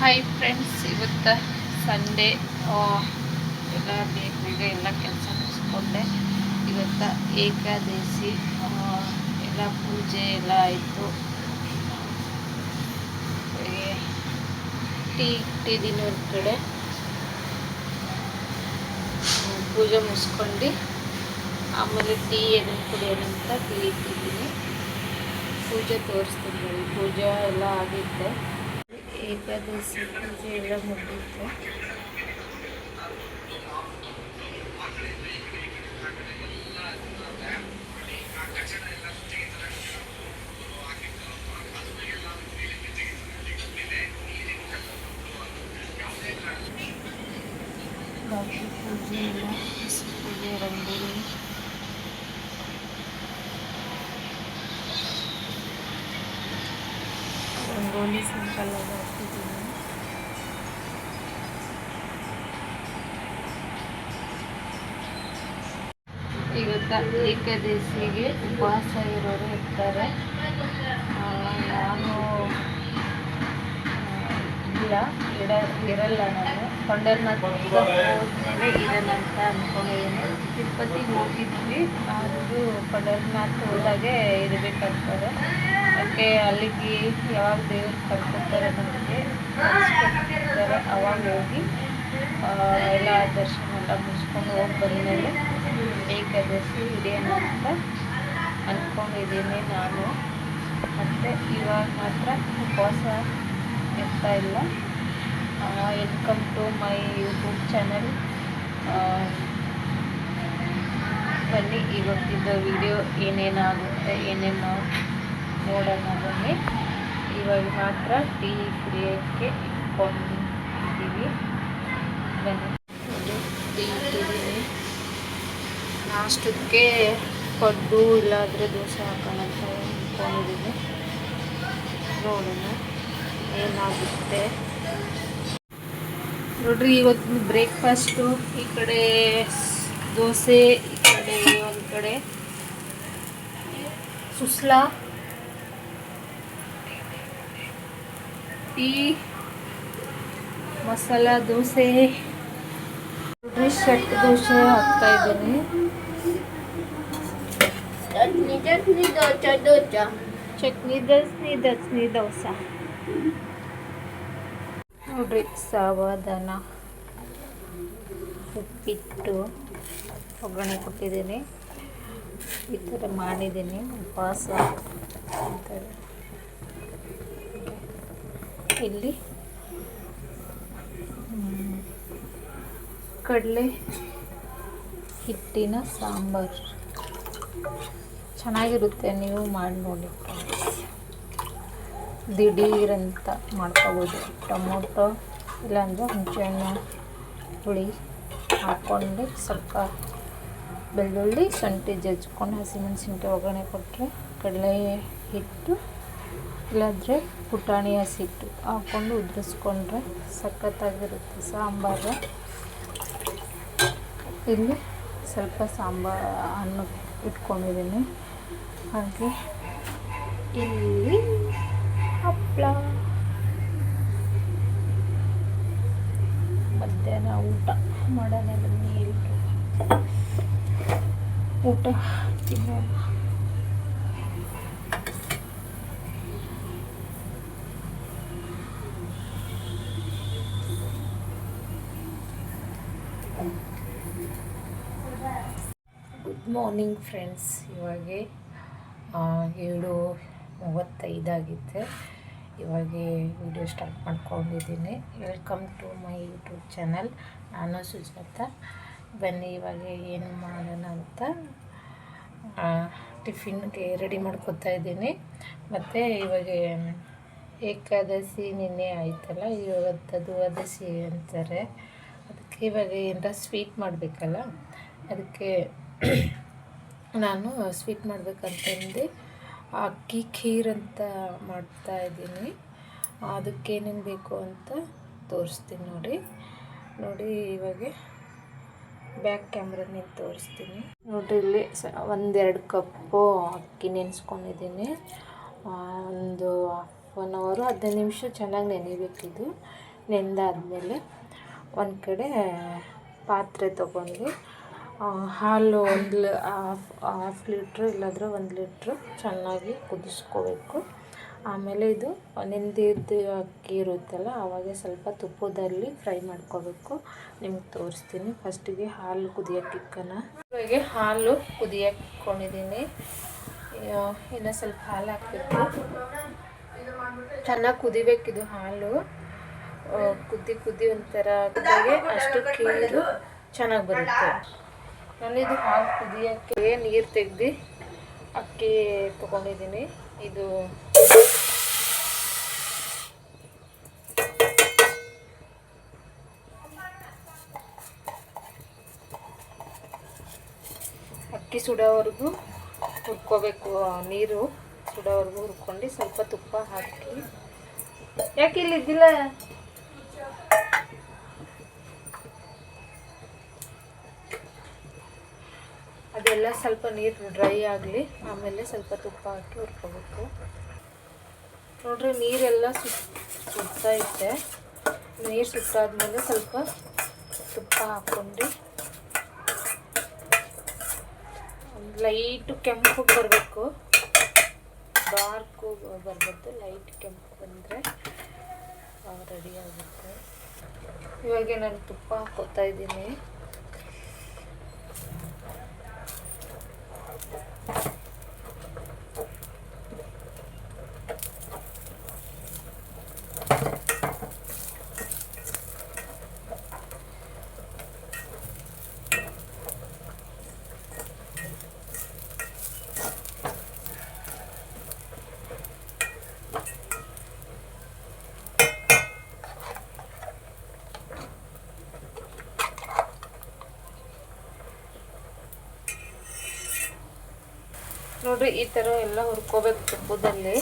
Hi friends ಇವತ್ತು Sunday ಎಲ್ಲ ಬೇಗ ಬೇಗ ಎಲ್ಲ ಕೆಲಸ ಮುಗಿಸ್ಕೊಂಡೆ. ಇವತ್ತು ಏಕಾದಶಿ ಎಲ್ಲ ಪೂಜೆ ಎಲ್ಲ ಆಯಿತು. ಟೀ ಇಟ್ಟಿದ್ದೀನಿ ಒಂದು ಕಡೆ ಪೂಜೆ ಮುಗಿಸ್ಕೊಂಡು. ಆಮೇಲೆ ಟೀ ಏನೇನು ಕುಡಿಯೋದಂತ ಟೀ ಇಟ್ಟಿದ್ದೀನಿ ಪೂಜೆ ತೋರಿಸ್ತೀನಿ ಪೂಜೆ ಎಲ್ಲ ಆಗಿತ್ತು ಏಕಾದಶಿ ಪೂಜೆ ಎಲ್ಲ ಮುಗಿಯಿತು ಬಾಕಿ ಪೂಜೆ ಎಲ್ಲ ಹಸು ಪೂಜೆ ರಂಗೋಲಿ ಇವತ್ತು ಏಕಾದಶಿಗೆ ಉಪವಾಸ ಇರೋರು ಇರ್ತಾರೆ. ನಾನು ಇಲ್ಲ ಇಡ ಇರಲ್ಲ ನಾನು ಕೊಂಡಲ್ನಾಥ್ ಹೋದ್ಮೇಲೆ ಇರಲ್ಲಂತ ಅಂದ್ಕೊಂಡಿದ್ದೀನಿ ತಿರುಪತಿಗೆ ಹೋಗಿದ್ವಿ. ಅದು ಕೊಂಡಲ್ನಾಥ್ ಹೋದಾಗೆ ಇರಬೇಕಂತಾರೆ ಅದಕ್ಕೆ ಅಲ್ಲಿಗೆ ಯಾವಾಗ ದೇವ್ರು ಕರ್ಕೊತಾರೆ ನಮಗೆ ಅವಾಗ ಹೋಗಿ ಎಲ್ಲ ದರ್ಶನ ಎಲ್ಲ ಮುಗಿಸ್ಕೊಂಡು ಹೋಗಿ ಬಂದಮೇಲೆ ಏಕಾದಶಿ ಹಿಡಿಯೋಣ ಅಂತ ಅಂದ್ಕೊಂಡಿದ್ದೀನಿ ನಾನು. ಮತ್ತು ಇವಾಗ ಮಾತ್ರ ಉಪವಾಸ ಇರ್ತಾ ಇಲ್ಲ. Welcome to my YouTube channel. ಬನ್ನಿ, ಇವತ್ತಿದ್ದ ವಿಡಿಯೋ ಏನೇನಾಗುತ್ತೆ, ಏನೇನು ನೋಡೋಣ ಬನ್ನಿ. ಇವಾಗ ಮಾತ್ರ ಟೀ ಕುಡಿಯೋಕ್ಕೆ ಇಟ್ಕೊಂಡಿದ್ದೀವಿ. ಬನ್ನಿ. ಟೀ ಇಟ್ಟಿದ್ದೀನಿ ನಾಷ್ಟಕ್ಕೆ ಪಡ್ಡು ಇಲ್ಲಾದರೆ ದೋಸೆ ಹಾಕೋಣ ಅಂತ ಅಂದ್ಕೊಂಡಿದ್ದೀನಿ ನೋಡೋಣ, ಏನಾಗುತ್ತೆ. ನೋಡ್ರಿ, ಇವತ್ತು ಬ್ರೇಕ್ಫಾಸ್ಟು, ಈ ಕಡೆ ದೋಸೆ, ಈ ಕಡೆ ಒಂದು ಕಡೆ ಸುಸ್ಲಾ, ಟೀ, ಮಸಾಲ ದೋಸೆ. ನೋಡ್ರಿ ಸೆಟ್ ದೋಸೆ ಇದ್ದೀನಿ ಚಟ್ನಿ ಚಟ್ನಿ ದೋಚ ದೋಚ ಚಟ್ನಿ ದಸ್ನಿ ದಸ್ನಿ ದೋಸೆ ನೋಡ್ರಿ ಸಾವಧಾನ ಉಪ್ಪಿಟ್ಟು, ಒಗ್ಗರಣೆ ಕೊಟ್ಟಿದ್ದೀನಿ. ಈ ಥರ ಮಾಡಿದ್ದೀನಿ, ಉಪವಾಸ ಇಲ್ಲಿ ಕಡಲೆ ಹಿಟ್ಟಿನ ಸಾಂಬಾರು. ಚೆನ್ನಾಗಿರುತ್ತೆ, ನೀವು ಮಾಡಿ ನೋಡಿ. ದಿಢೀರಂತ ಮಾಡ್ಕೋಬೋದು. ಟೊಮೊಟೊ ಇಲ್ಲಾಂದರೆ ಹುಣಸೆಹಣ್ಣು, ಹುಳಿ ಹಾಕ್ಕೊಂಡು ಸ್ವಲ್ಪ ಬೆಳ್ಳುಳ್ಳಿ, ಶುಂಠಿ ಜಜ್ಕೊಂಡು ಹಸಿಮೆಣಸಿನ್ಕಾಯಿ ಒಗ್ಗರಣೆ ಕೊಟ್ಟರೆ ಕಡಲೆ ಹಿಟ್ಟು, ಇಲ್ಲಾಂದರೆ ಪುಟಾಣಿ ಹಸಿಟ್ಟು ಹಾಕ್ಕೊಂಡು ಉದುರಿಸ್ಕೊಂಡ್ರೆ ಸಖತ್ತಾಗಿರುತ್ತೆ. ಸಾಂಬಾರು. ಇಲ್ಲಿ ಸ್ವಲ್ಪ ಸಾಂಬಾರು, ಅನ್ನ ಇಟ್ಕೊಂಡಿದ್ದೀನಿ. ಹಾಗೆ ಇಲ್ಲಿ ಹಪ್ಪಳ ಮಧ್ಯಾಹ್ನ ಊಟ ಮಾಡೋಣ ಬನ್ನಿ ಊಟ ತಿನ್ನೋಣ. ಮಾರ್ನಿಂಗ್ ಫ್ರೆಂಡ್ಸ್ ಇವಾಗ ಏಳು ಮೂವತ್ತೈದಾಗಿತ್ತು ಇವಾಗ ವಿಡಿಯೋ ಸ್ಟಾರ್ಟ್ ಮಾಡ್ಕೊಂಡಿದ್ದೀನಿ. Welcome to my YouTube channel ನಾನು ಸುಜಾತ. ಬನ್ನಿ, ಇವಾಗ ಏನು ಮಾಡೋಣ ಅಂತ ಟಿಫಿನ್ಗೆ ರೆಡಿ ಮಾಡ್ಕೊತಾ ಇದ್ದೀನಿ. ಮತ್ತು ಇವಾಗ ಏಕಾದಶಿ ನಿನ್ನೆ ಆಯ್ತಲ್ಲ ಇವತ್ತು ದ್ವಾದಶಿ ಅಂತಾರೆ. ಅದಕ್ಕೆ ಇವಾಗ ಏನಾರ ಸ್ವೀಟ್ ಮಾಡಬೇಕಲ್ಲ, ಅದಕ್ಕೆ ನಾನು ಸ್ವೀಟ್ ಮಾಡಬೇಕಂತಂದು ಅಕ್ಕಿ, ಖೀರ್ ಅಂತ ಮಾಡ್ತಾ ಇದ್ದೀನಿ. ಅದಕ್ಕೇನೇನು ಬೇಕು ಅಂತ ತೋರಿಸ್ತೀನಿ ನೋಡಿ. ನೋಡಿ ಇವಾಗ ಬ್ಯಾಕ್ ಕ್ಯಾಮ್ರನೇ ತೋರಿಸ್ತೀನಿ. ನೋಡಿರಿ ಇಲ್ಲಿ ಸ ಒಂದೆರಡು ಕಪ್ಪು ಅಕ್ಕಿ ನೆನೆಸ್ಕೊಂಡಿದ್ದೀನಿ. ಒಂದು ಹಾಫ್ ಒನ್ ಅವರು ಹದಿನೈದು ನಿಮಿಷ ಚೆನ್ನಾಗಿ ನೆನೆಬೇಕಿದು ನೆಂದಾದಮೇಲೆ ಒಂದು ಕಡೆ ಪಾತ್ರೆ ತೊಗೊಂಡು ಹಾಲು ಒಂದು ಹಾಫ್ ಹಾಫ್ ಲೀಟ್ರ್ ಇಲ್ಲಾಂದ್ರೆ ಒಂದು ಲೀಟ್ರು ಚೆನ್ನಾಗಿ ಕುದಿಸ್ಕೋಬೇಕು. ಆಮೇಲೆ ಇದು ನೆಂದಿದ್ದು ಅಕ್ಕಿ ಇರುತ್ತಲ್ಲ, ಆವಾಗ ಸ್ವಲ್ಪ ತುಪ್ಪದಲ್ಲಿ ಫ್ರೈ ಮಾಡ್ಕೋಬೇಕು. ನಿಮ್ಗೆ ತೋರಿಸ್ತೀನಿ. ಫಸ್ಟಿಗೆ ಹಾಲು ಕುದಿಯೋಕೆ ಇಕ್ಕನ. ಇವಾಗ ಹಾಲು ಕುದಿಯಕ್ಕೊಂಡಿದ್ದೀನಿ ಇನ್ನು ಸ್ವಲ್ಪ ಹಾಲು ಹಾಕಬೇಕು. ಚೆನ್ನಾಗಿ ಕುದಿಬೇಕಿದು ಹಾಲು. ಕುದ್ದಿ ಕುದ್ದಿ ಒಂಥರ ಅಷ್ಟು ಕೀರು ಚೆನ್ನಾಗಿ ಬರುತ್ತೆ. ನಾನಿದು ಹಾಲು ಕುದಿಯೋಕ್ಕೆ ನೀರು ತೆಗ್ದು ಅಕ್ಕಿ ತೊಗೊಂಡಿದ್ದೀನಿ. ಇದು ಅಕ್ಕಿ ಸುಡೋವರೆಗೂ ಹುರ್ಕೋಬೇಕು ನೀರು ಸುಡೋವರೆಗೂ ಹುರ್ಕೊಂಡು ಸ್ವಲ್ಪ ತುಪ್ಪ ಹಾಕಿ. ಯಾಕೆ ಇಲ್ಲಿ ಸ್ವಲ್ಪ ನೀರು ಡ್ರೈ ಆಗಲಿ, ಆಮೇಲೆ ಸ್ವಲ್ಪ ತುಪ್ಪ ಹಾಕಿ ಹುರ್ಕೋಬೇಕು. ನೋಡ್ರಿ, ನೀರೆಲ್ಲ ಸುತ್ತೈತೆ ನೀರು ಸುತ್ತಾದ್ಮೇಲೆ ಸ್ವಲ್ಪ ತುಪ್ಪ ಹಾಕ್ಕೊಂಡು ಲೈಟು ಕೆಂಪು ಬರಬೇಕು. ಡಾರ್ಕು ಬರಬಾರ್ದು ಲೈಟ್ ಕೆಂಪು ಬಂದರೆ ರೆಡಿ ಆಗುತ್ತೆ. ಇವಾಗ ನಾನು ತುಪ್ಪ ಹಾಕೋತಾ ಇದ್ದೀನಿ. ನೋಡ್ರಿ, ಈ ಥರ ಎಲ್ಲ ಹುರ್ಕೋಬೇಕು ತುಪ್ಪದಲ್ಲಿ.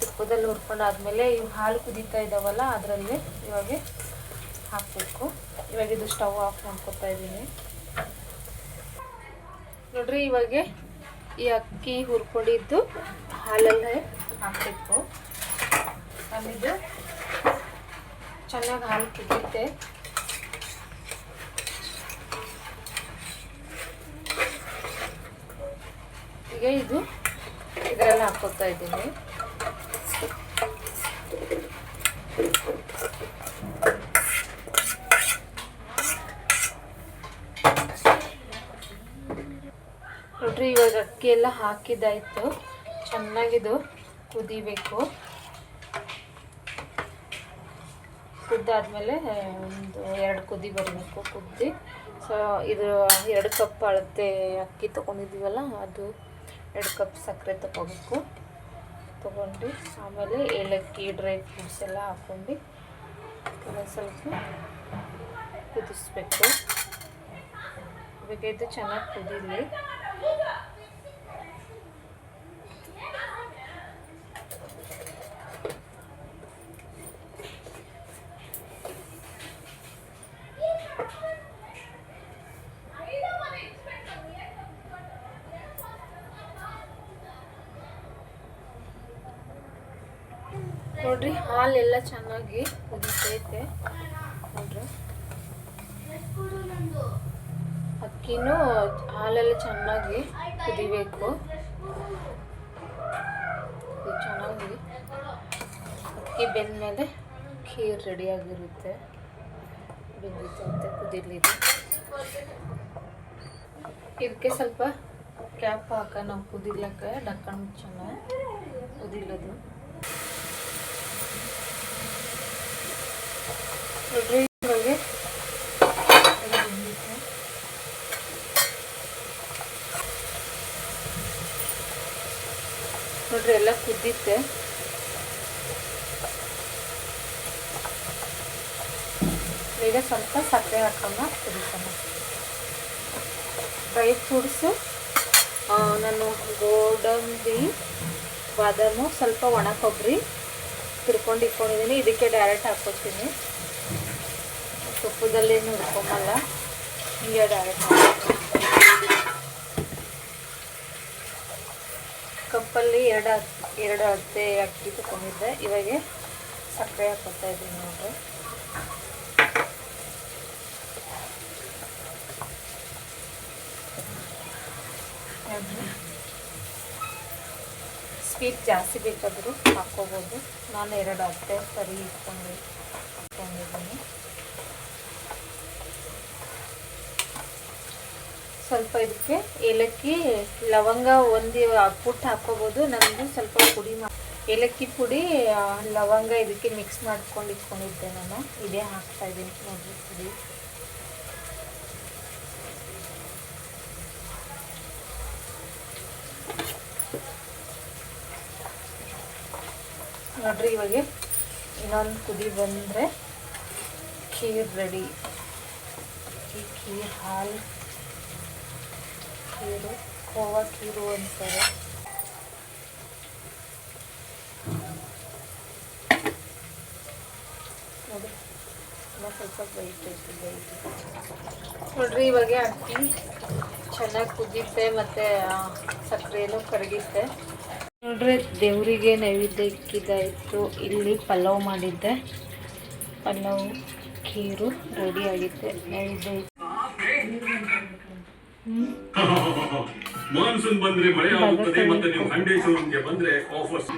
ತುಪ್ಪದಲ್ಲಿ ಹುರ್ಕೊಂಡಾದ್ಮೇಲೆ ಇವು ಹಾಲು ಕುದೀತಾ ಇದ್ದಾವಲ್ಲ ಅದರಲ್ಲಿ ಇವಾಗ ಹಾಕಬೇಕು. ಇವಾಗ ಇದು ಸ್ಟವ್ ಆಫ್ ಮಾಡ್ಕೊತಾ ಇದ್ದೀನಿ. ನೋಡ್ರಿ, ಇವಾಗ ಈ ಅಕ್ಕಿ ಹುರ್ಕೊಂಡಿದ್ದು ಹಾಲಲ್ಲೇ ಹಾಕಬೇಕು. ಆಮೇಲೆ ಚೆನ್ನಾಗಿ ಹಾಲು ಕುದಿಯುತ್ತೆ ಇದು ಇದರಲ್ಲಿ ಹಾಕೋತಾ ಇದ್ದೀನಿ. ನೋಡ್ರಿ, ಇವಾಗ ಅಕ್ಕಿ ಎಲ್ಲ ಹಾಕಿದ್ದಾಯ್ತು. ಚೆನ್ನಾಗಿದು ಕುದಿಬೇಕು. ಕುದ್ದಾದ್ಮೇಲೆ ಒಂದು ಎರಡು ಕುದಿ ಬರಬೇಕು, ಕುದ್ದಿ. ಸೊ ಇದು ಎರಡು ಕಪ್ ಅಳತೆ ಅಕ್ಕಿ ತೊಗೊಂಡಿದ್ದೀವಲ್ಲ, ಅದು ಎರಡು ಕಪ್ ಸಕ್ಕರೆ ತೊಗೋಬೇಕು. ತೊಗೊಂಡು ಆಮೇಲೆ ಏಲಕ್ಕಿ ಡ್ರೈ ಫ್ರೂಟ್ಸ್ ಎಲ್ಲ ಹಾಕ್ಕೊಂಡು ಒಂದು ಸ್ವಲ್ಪ ಕುದಿಸ್ಬೇಕು. ಇವಾಗ ಇದು ಚೆನ್ನಾಗಿ ಕುದೀಲಿ. ನೋಡ್ರಿ ಹಾಲೆಲ್ಲ ಚೆನ್ನಾಗಿ ಕುದಿತೈತೆ. ನೋಡ್ರಿ. ಅಕ್ಕಿನೂ ಹಾಲೆಲ್ಲ ಚೆನ್ನಾಗಿ ಕುದಿಬೇಕು. ಚೆನ್ನಾಗಿ ಅಕ್ಕಿ ಬೆಂದ್ಮೇಲೆ ಖೀರ್ ರೆಡಿಯಾಗಿರುತ್ತೆ ಬೆಂದಿತ್ತಂತೆ, ಕುದಿಲಿದೆ. ಇದು. ಇದಕ್ಕೆ ಸ್ವಲ್ಪ ಕ್ಯಾಪ್ ಹಾಕ, ನಾವು ಕುದಿಲಕ್ಕ ಡಕ್ಕಣ ಮುಚ್ಚೋಣ ಕುದಿಲದು. ಬೆಂದಿದೆ. ನೋಡ್ರಿ, ಎಲ್ಲ ಕುದ್ದಿತ್ತೆ. ಈಗ ಸ್ವಲ್ಪ ಸಕ್ಕರೆ ಹಾಕೊಂಡು ಕುದಿಸೋಣ ಡ್ರೈ ಫ್ರೂಟ್ಸು ನಾನು ಗೋಡಂಬಿ, ಬಾದಾಮು, ಸ್ವಲ್ಪ ಒಣ ಕೊಬ್ಬರಿ, ತಿರ್ಕೊಂಡು ಇಟ್ಕೊಂಡಿದ್ದೀನಿ. ಇದಕ್ಕೆ ಡೈರೆಕ್ಟ್ ಹಾಕ್ಕೊತೀನಿ ಸೊಪ್ಪುದಲ್ಲೇನು ಉಟ್ಕೊಂಬಲ್ಲ ಹೀಗೆ ಕಪ್ಪಲ್ಲಿ ಎರಡು ಎರಡು ಅತ್ತೆ ಅಕ್ಕಿ ತಗೊಂಡಿದ್ದೆ. ಇವಾಗ ಸಕ್ಕರೆ ಹಾಕೋತಾ ಇದ್ದೀನಿ ನೋಡ್ರಿ. ಸ್ವೀಟ್ ಜಾಸ್ತಿ ಬೇಕಾದರೂ ಹಾಕ್ಕೋಬೋದು. ನಾನು ಎರಡು ಅತ್ತೆ ಸರಿ ಇಟ್ಕೊಂಡೆ ಸ್ವಲ್ಪ ಇದಕ್ಕೆ ಏಲಕ್ಕಿ ಲವಂಗ ಒಂದು ಪುಟ್ಟು ಹಾಕ್ಕೋಬೋದು. ನಮ್ಮದು ಸ್ವಲ್ಪ ಪುಡಿ ಮಾ ಏಲಕ್ಕಿ ಪುಡಿ ಲವಂಗ ಇದಕ್ಕೆ ಮಿಕ್ಸ್ ಮಾಡ್ಕೊಂಡು ಇಟ್ಕೊಂಡಿದ್ದೆ ನಾನು. ಇದೇ ಹಾಕ್ತಾ ಇದ್ದೀನಿ ನೋಡಿ ಪುಡಿ. ನೋಡ್ರಿ ಇವಾಗ ಇನ್ನೊಂದು ಕುದಿ ಬಂದರೆ ಖೀರ್ ರೆಡಿ. ಖೀರ್ ಹಾಲು ಖೀರು ಖೋವಾ ಖೀರು ಅಂತಾರೆ. ನೋಡಿ ಸ್ವಲ್ಪ ನೋಡ್ರಿ, ಇವಾಗ ಅಕ್ಕಿ ಚೆನ್ನಾಗಿ ಕುದಿತೆ ಮತ್ತೆ ಸಕ್ಕರೆನೂ ಕರಗಿತ್ತೆ ನೋಡ್ರಿ, ದೇವರಿಗೆ ನೈವೇದ್ಯ ಇಕ್ಕಿದ್ದಾಯಿತು ಇಲ್ಲಿ ಪಲಾವ್ ಮಾಡಿದ್ದೆ. ಪಲಾವ್ ಖೀರು ರೆಡಿ ಆಗಿತ್ತೆ. ನೈವೇದ್ಯ ಮಾನ್ಸೂನ್ ಬಂದ್ರೆ ಮಳೆ ಆಗುತ್ತದೆ ಮತ್ತೆ ನೀವು ಹಂಡೇಶ್ವರಂಗೆ ಬಂದ್ರೆ ಆಫರ್ಸ್